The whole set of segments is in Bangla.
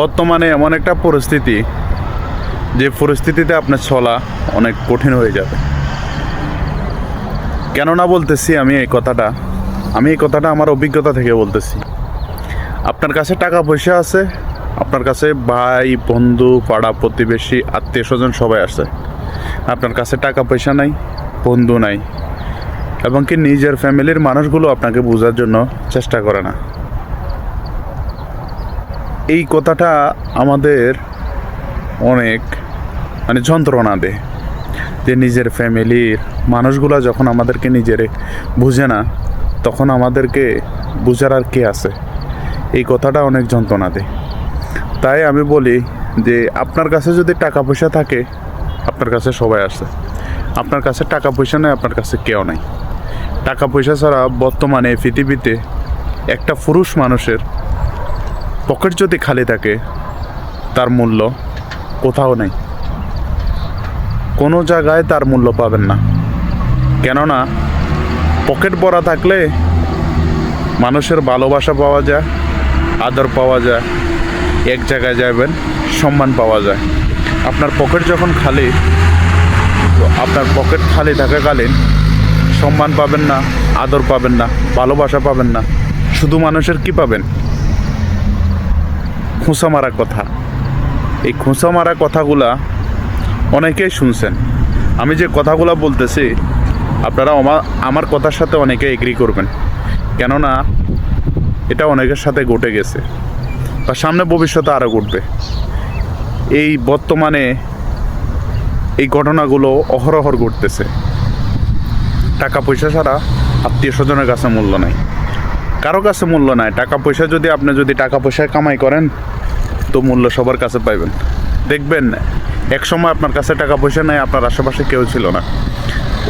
বর্তমানে এমন একটা পরিস্থিতি যে পরিস্থিতিতে আপনার চলা অনেক কঠিন হয়ে যাবে। কেননা বলতেছি আমি এই কথাটা, আমি এই কথাটা আমার অভিজ্ঞতা থেকে বলতেছি। আপনার কাছে টাকা পয়সা আছে, আপনার কাছে ভাই, বন্ধু, পাড়া প্রতিবেশী, আত্মীয় স্বজন সবাই আছে। আপনার কাছে টাকা পয়সা নাই, বন্ধু নাই, এবং কি নিজের ফ্যামিলির মানুষগুলো আপনাকে বোঝার জন্য চেষ্টা করে না। এই কথাটা আমাদের অনেক মানে যন্ত্রণা দেয় যে নিজের ফ্যামিলির মানুষগুলো যখন আমাদেরকে নিজেরে বুঝে না, তখন আমাদেরকে বুঝার আর কে আছে? এই কথাটা অনেক যন্ত্রণা দেয়। তাই আমি বলি যে আপনার কাছে যদি টাকা পয়সা থাকে, আপনার কাছে সবাই আছে। আপনার কাছে টাকা পয়সা নেই, আপনার কাছে কেউ নাই। টাকা পয়সা ছাড়া বর্তমানে পৃথিবীতে একটা পুরুষ মানুষের পকেট যদি খালি থাকে, তার মূল্য কোথাও নেই। কোনো জায়গায় তার মূল্য পাবেন না। কেননা, পকেট ভরা থাকলে মানুষের ভালোবাসা পাওয়া যায়, আদর পাওয়া যায়, এক জায়গায় যাবেন সম্মান পাওয়া যায়। আপনার পকেট যখন খালি, তো আপনার পকেট খালি থাকাকালীন সম্মান পাবেন না, আদর পাবেন না, ভালোবাসা পাবেন না। শুধু মানুষের কি পাবেন? খোঁচা মারা কথা। এই খোঁচা মারা কথাগুলা অনেকেই শুনছেন। আমি যে কথাগুলো বলতেছি, আপনারা আমার কথার সাথে অনেকে এগ্রি করবেন। কেননা, এটা অনেকের সাথে ঘটে গেছে। বা সামনে ভবিষ্যতে আরও ঘটবে। এই বর্তমানে এই ঘটনাগুলো অহরহর ঘটতেছে। টাকা পয়সা ছাড়া আত্মীয় স্বজনের কাছে মূল্য নাই। কারও কাছে মূল্য নাই। টাকা পয়সা যদি আপনি যদি টাকা পয়সা কামাই করেন, তো মূল্য সবার কাছে পাইবেন। দেখবেন, এক সময় আপনার কাছে টাকা পয়সা নাই, আপনার আশেপাশে কেউ ছিল না।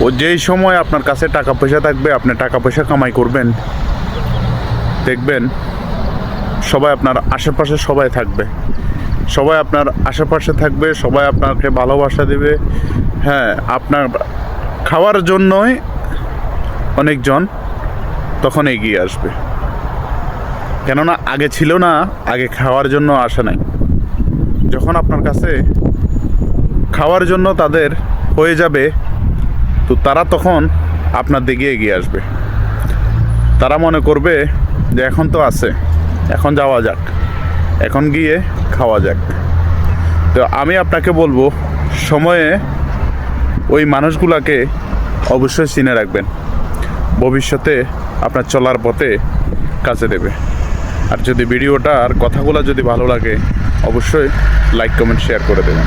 ও যেই সময় আপনার কাছে টাকা পয়সা থাকবে, আপনি টাকা পয়সা কামাই করবেন। দেখবেন, সবাই আপনার আশেপাশে সবাই থাকবে। সবাই আপনার আশেপাশে থাকবে, সবাই আপনাকে ভালোবাসা দেবে। হ্যাঁ আপনার খাওয়ার জন্যই অনেকজন তখন এগিয়ে আসবে। কেননা আগে ছিল না, আগে খাওয়ার জন্য আসে নাই। যখন আপনার কাছে খাওয়ার জন্য তাদের হয়ে যাবে, তো তারা তখন আপনার দিকে এগিয়ে আসবে। তারা মনে করবে যে এখন তো আছে, এখন যাওয়া যাক, এখন গিয়ে খাওয়া যাক। তো আমি আপনাকে বলব, সময়ে ওই মানুষগুলাকে অবশ্যই চিনে রাখবেন। ভবিষ্যতে আপনার চলার পথে কাজে দেবে। আর যদি ভিডিওটা আর কথাগুলো যদি ভালো লাগে, অবশ্যই লাইক কমেন্ট শেয়ার করে দেবেন।